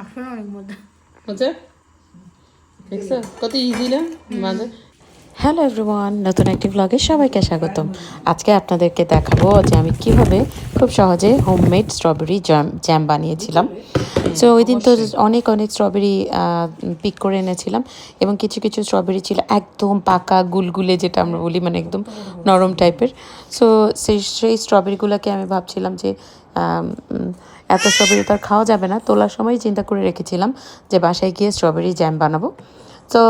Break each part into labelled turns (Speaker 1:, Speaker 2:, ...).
Speaker 1: আসলে অনেক মজা
Speaker 2: মজা দেখছ? কত ইজি না? মাঝে
Speaker 3: হ্যালো এভরিওয়ান নতুন একটি ব্লগে সবাইকে স্বাগতম। আজকে আপনাদেরকে দেখাবো যে আমি কীভাবে খুব সহজে হোমমেড স্ট্রবেরি জ্যাম জ্যাম বানিয়েছিলাম। সো ওই দিন তো অনেক অনেক স্ট্রবেরি পিক করে এনেছিলাম এবং কিছু কিছু স্ট্রবেরি ছিল একদম পাকা গুলগুলে যেটা আমরা বলি মানে একদম নরম টাইপের সো সেই সেই স্ট্রবেরিগুলোকে আমি ভাবছিলাম যে এত স্ট্রবেরি তো আর খাওয়া যাবে না। তোলার সময় চিন্তা করে রেখেছিলাম যে বাসায় গিয়ে স্ট্রবেরি জ্যাম বানাবো। তো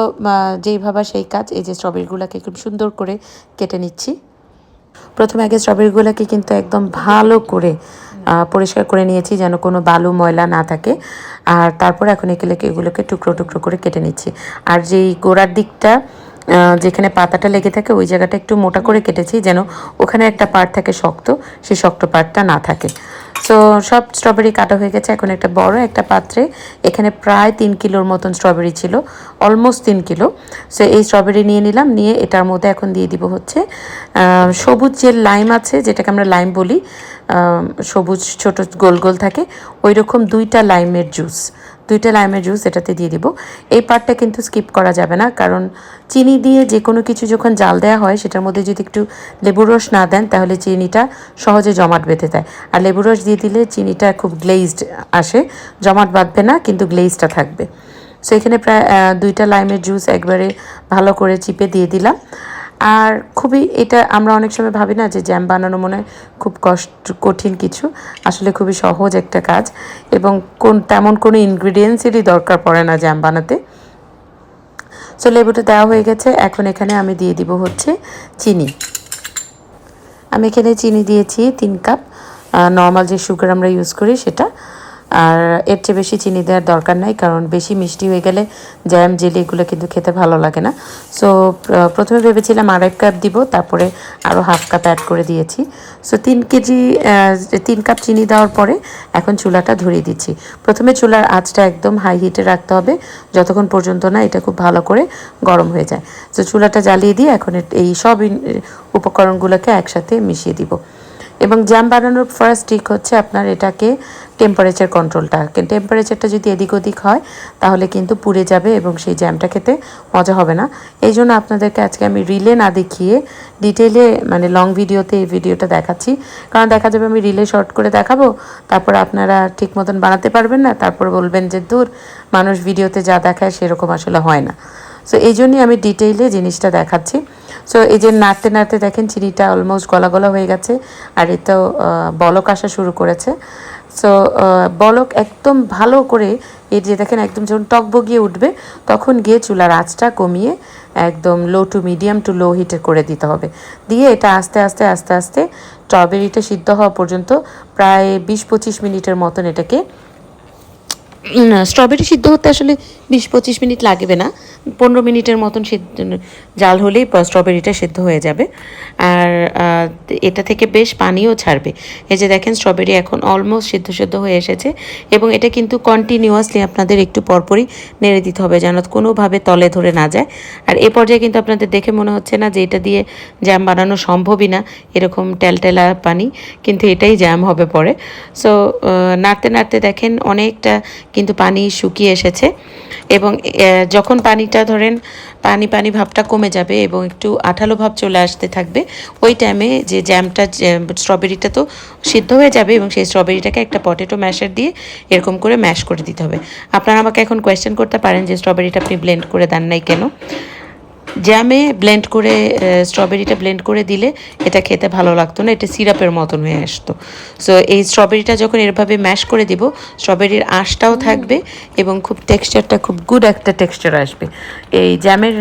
Speaker 3: যেই ভাবা সেই কাজ, এই যে স্ট্রবেরিগুলোকে খুব সুন্দর করে কেটে নিচ্ছি। প্রথমে আগে স্ট্রবেরিগুলোকে কিন্তু একদম ভালো করে পরিষ্কার করে নিয়েছি যেন কোনো বালু, ময়লা না থাকে। আর তারপর এখন এগুলোকে এগুলোকে টুকরো টুকরো করে কেটে নিচ্ছি। আর যেই গোড়ার দিকটা যেখানে পাতাটা লেগে থাকে, ওই জায়গাটা একটু মোটা করে কেটেছি যেন ওখানে একটা পার্ট থাকে শক্ত, সেই শক্ত পার্টটা না থাকে। সো সব স্ট্রবেরি কাটা হয়ে গেছে। এখন একটা বড়, একটা পাত্রে। এখানে প্রায় তিন কিলোর মতন স্ট্রবেরি ছিল। অলমোস্ট তিন কিলো। সো এই স্ট্রবেরি নিয়ে নিলাম। নিয়ে এটার মধ্যে এখন দিয়ে দিব হচ্ছে সবুজ যে লাইম আছে, যেটাকে আমরা লাইম বলি সবুজ ছোট গোল গোল থাকে ওই রকম দুইটা লাইমের জুস দুইটা লাইমের জুস এটাতে দিয়ে দিব। এই পার্টটা কিন্তু স্কিপ করা যাবে না, কারণ চিনি দিয়ে যে কোনো কিছু যখন জাল দেওয়া হয়, সেটার মধ্যে যদি একটু লেবুর রস না দেন, তাহলে চিনিটা সহজে জমাট বেঁধে দেয়। আর লেবুর রস দিয়ে দিলে চিনিটা খুব গ্লেজড আসে, জমাট বাঁধবে না, কিন্তু গ্লেজটা থাকবে। সো এখানে প্রায় দুইটা লাইমের জুস একবারে ভালো করে চিপে দিয়ে দিলাম। আর খুবই এটা আমরা অনেক সময় ভাবি না যে জ্যাম বানানো মনে হয় খুব কষ্ট, কঠিন কিছু। আসলে খুবই সহজ একটা কাজ এবং কোন, তেমন কোনো ইনগ্রিডিয়েন্টসেরই দরকার পড়ে না জ্যাম বানাতে। সো লেবুটা দেওয়া হয়ে গেছে। এখন এখানে আমি দিয়ে দিব হচ্ছে চিনি। আমি এখানে চিনি দিয়েছি তিন কাপ। নর্মাল যে সুগার আমরা ইউজ করি সেটা। আর এর চেয়ে বেশি চিনি দেওয়ার দরকার নাই, কারণ বেশি মিষ্টি হয়ে গেলে জ্যাম জেলি এগুলো কিন্তু খেতে ভালো লাগে না। সো প্রথমে ভেবেছিলাম আড়াই কাপ দিব, তারপরে আরও হাফ কাপ অ্যাড করে দিয়েছি। সো তিন কেজি তিন কাপ চিনি দেওয়ার পরে এখন চুলাটা ধরিয়ে দিচ্ছি। প্রথমে চুলার আঁচটা একদম হাই হিটে রাখতে হবে, যতক্ষণ পর্যন্ত না এটা খুব ভালো করে গরম হয়ে যায়। তো চুলাটা জ্বালিয়ে দিয়ে এখন এই সব উপকরণগুলোকে একসাথে মিশিয়ে দিব। এবং জ্যাম বানানোর ফার্স্ট ট্রিক হচ্ছে আপনার এটাকে টেম্পারেচার কন্ট্রোলটা টেম্পারেচারটা যদি এদিক ওদিক হয়, তাহলে কিন্তু পুড়ে যাবে এবং সেই জ্যামটা খেতে মজা হবে না। এই জন্য আপনাদেরকে আজকে আমি রিলে না দেখিয়ে ডিটেলে মানে লং ভিডিওতে এই ভিডিওটা দেখাচ্ছি। কারণ দেখা যাবে আমি রিলে শর্ট করে দেখাবো, তারপর আপনারা ঠিক মতন বানাতে পারবেন না, তারপর বলবেন যে, দূর, মানুষ ভিডিওতে যা দেখায় সেরকম আসলে হয় না। সো এই জন্যই আমি ডিটেইলে জিনিসটা দেখাচ্ছি। সো এই যে নাড়তে নাড়তে দেখেন চিনিটা অলমোস্ট গলা গলা হয়ে গেছে আর এতেও আহ, বলক আসা শুরু করেছে। সো বলক একদম ভালো করে এই যে দেখেন একদম যখন টক বগিয়ে উঠবে তখন গিয়ে চুলার আঁচটা কমিয়ে একদম low to medium to low হিটে করে দিতে হবে। দিয়ে এটা আস্তে আস্তে আস্তে আস্তে স্ট্রবেরিটা সিদ্ধ হওয়া পর্যন্ত প্রায় বিশ পঁচিশ মিনিটের মতন এটাকে স্ট্রবেরি সিদ্ধ হতে আসলে বিশ পঁচিশ মিনিট লাগবে না। পনেরো মিনিটের মতন সিদ্ধ জাল হলেই স্ট্রবেরিটা সিদ্ধ হয়ে যাবে। আর এটা থেকে বেশ পানিও ছাড়বে। এই যে দেখেন স্ট্রবেরি এখন অলমোস্ট সিদ্ধ সিদ্ধ হয়ে এসেছে এবং এটা কিন্তু কন্টিনিউয়াসলি আপনাদের একটু পরপরই নেড়ে দিতে হবে যেন কোনোভাবে তলে ধরে না যায়। আর এ পর্যায়ে কিন্তু আপনাদের দেখে মনে হচ্ছে না যে এটা দিয়ে জ্যাম বানানো সম্ভবই না, এরকম টেলটেলা পানি, কিন্তু এটাই জ্যাম হবে পরে। সো নাড়তে নাড়তে দেখেন, অনেকটা কিন্তু পানি শুকিয়ে এসেছে। এবং যখন পানিটা ধরেন, পানি পানি ভাবটা কমে যাবে এবং একটু আঠালো ভাব চলে আসতে থাকবে, ওই টাইমে যে জ্যামটা স্ট্রবেরিটা তো সিদ্ধ হয়ে যাবে এবং সেই স্ট্রবেরিটাকে একটা পটেটো ম্যাশার দিয়ে এরকম করে ম্যাশ করে দিতে হবে। আপনারা আমাকে এখন কোয়েশ্চেন করতে পারেন যে স্ট্রবেরিটা আপনি ব্লেন্ড করে দেন নাই কেন? জ্যামে ব্লেন্ড করে স্ট্রবেরিটা ব্লেন্ড করে দিলে এটা খেতে ভালো লাগতো না এটা সিরাপের মতন হয়ে আসতো। সো এই স্ট্রবেরিটা যখন এরভাবে ম্যাশ করে দিব স্ট্রবেরির আঁশটাও থাকবে এবং খুব টেক্সচারটা খুব গুড একটা টেক্সচার আসবে। এই জ্যামের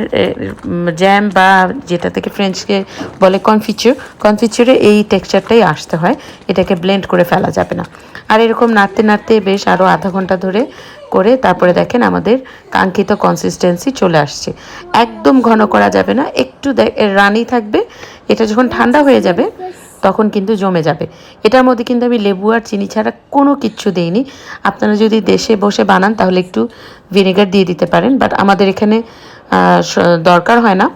Speaker 3: জ্যাম বা যেটা থেকে ফ্রেঞ্চকে বলে কনফিচার কনফিচারে এই টেক্সচারটাই আসতে হয় এটাকে ব্লেন্ড করে ফেলা যাবে না। আর এরকম নাড়তে নাড়তে বেশ আরও আধা ঘণ্টা ধরে করে তারপরে দেখেন আমাদের কাঙ্ক্ষিত কনসিস্টেন্সি চলে আসছে। একদম ঘন করা যাবে না, একটু রানি থাকবে, এটা যখন ঠান্ডা হয়ে যাবে, তখন কিন্তু জমে যাবে। এটার মধ্যে কিন্তু আমি লেবু আর চিনি ছাড়া কোনো কিচ্ছু দেইনি। আপনারা যদি দেশে বসে বানান তাহলে একটু ভিনেগার দিয়ে দিতে পারেন বাট আমাদের এখানে দরকার হয় না।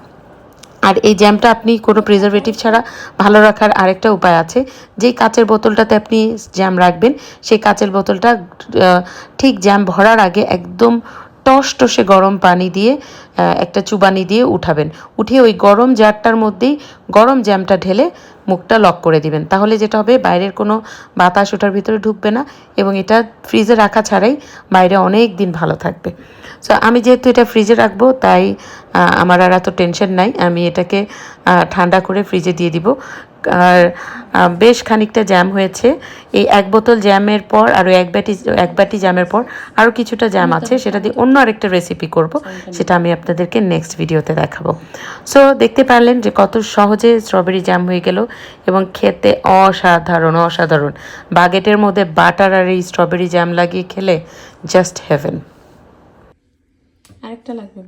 Speaker 3: আর এই জ্যামটা আপনি কোনো প্রিজারভেটিভ ছাড়া ভালো রাখার আরেকটা উপায় আছে। যেই কাচের বোতলটাতে আপনি জ্যাম রাখবেন, সেই কাচের বোতলটা ঠিক জ্যাম ভরার আগে একদম টস টসে গরম পানি দিয়ে একটা চুবানি দিয়ে উঠাবেন। উঠিয়ে ওই গরম জারটার মধ্যেই গরম জ্যামটা ঢেলে মুখটা লক করে দিবেন। তাহলে যেটা হবে, বাইরের কোনো বাতাস ওটার ভিতরে ঢুকবে না এবং এটা ফ্রিজে রাখা ছাড়াই বাইরে অনেক দিন ভালো থাকবে। সো আমি যেহেতু এটা ফ্রিজে রাখব, তাই আমার আর এত টেনশন নাই। আমি এটাকে ঠান্ডা করে ফ্রিজে দিয়ে দিব। আর বেশ খানিকটা জ্যাম হয়েছে। এই এক বোতল জ্যামের পর আর এক বাটি এক বাটি জ্যামের পর আরও কিছুটা জ্যাম আছে। সেটা দিয়ে অন্য আরেকটা রেসিপি করব। সেটা আমি আপনাদেরকে নেক্সট ভিডিওতে দেখাবো। সো দেখতে পারলেন যে কত সহজে স্ট্রবেরি জ্যাম হয়ে গেল এবং খেতে অসাধারণ অসাধারণ। বাগেটের মধ্যে বাটার আর এই স্ট্রবেরি জ্যাম লাগিয়ে খেলে জাস্ট হেভেন
Speaker 2: আরেকটা লাগবে